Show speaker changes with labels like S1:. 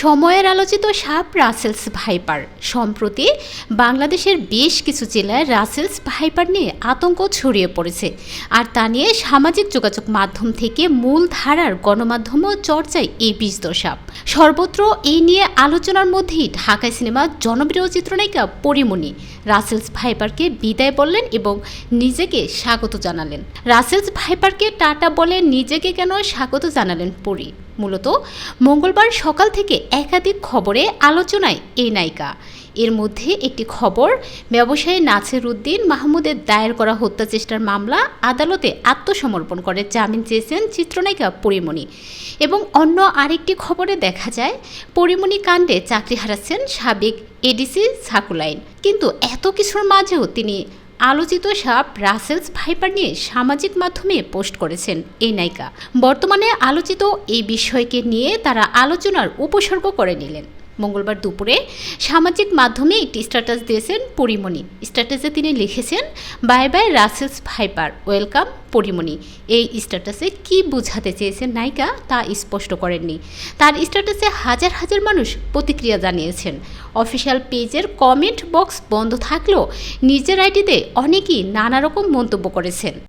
S1: সময়ের আলোচিত সাপ রাসেলস ভাইপার। সম্প্রতি বাংলাদেশের বেশ কিছু জেলায় রাসেলস ভাইপার নিয়ে আতঙ্ক ছড়িয়ে পড়েছে। আর তা নিয়ে সামাজিক যোগাযোগ মাধ্যম থেকে মূল ধারার গণমাধ্যমও চর্চায় এই বিষদ সাপ। সর্বত্র এই নিয়ে আলোচনার মধ্যেই ঢাকায় সিনেমার জনপ্রিয় চিত্রনায়িকা পরিমণি রাসেলস ভাইপারকে বিদায় বললেন এবং নিজেকে স্বাগত জানালেন। রাসেলস ভাইপারকে টাটা বলে নিজেকে কেন স্বাগত জানালেন পরি? মূলত মঙ্গলবার সকাল থেকে একাধিক খবরে আলোচনায় এই নায়িকা। এর মধ্যে একটি খবর, ব্যবসায়ী নাসির উদ্দিন মাহমুদের দায়ের করা হত্যা চেষ্টার মামলা আদালতে আত্মসমর্পণ করে জামিন চেয়েছেন চিত্রনায়িকা পরিমণি। এবং অন্য আরেকটি খবরে দেখা যায়, পরিমণি কাণ্ডে চাকরি হারাচ্ছেন সাবেক এডিসি সাকুলাইন। কিন্তু এত কিছুর মাঝেও তিনি আলোচিত সাপ রাসেলস ভাইপার নিয়ে সামাজিক মাধ্যমে পোস্ট করেছেন এই নায়িকা। বর্তমানে আলোচিত এই বিষয়কে নিয়ে তারা আলোচনার উপসর্গ করে নিলেন। মঙ্গলবার দুপুরে সামাজিক মাধ্যমে একটি স্ট্যাটাস দিয়েছেন পরিমণি। স্ট্যাটাসে তিনি লিখেছেন, bye bye Russell's viper, welcome Porimoni. এই স্ট্যাটাসে কি বোঝাতে চেয়েছেন নায়িকা তা স্পষ্ট করেননি। তার স্ট্যাটাসে হাজার হাজার মানুষ প্রতিক্রিয়া জানিয়েছেন। অফিসিয়াল পেজের কমেন্ট বক্স বন্ধ থাকলেও নিজের আইডিতে অনেকেই নানা রকম মন্তব্য করেছেন।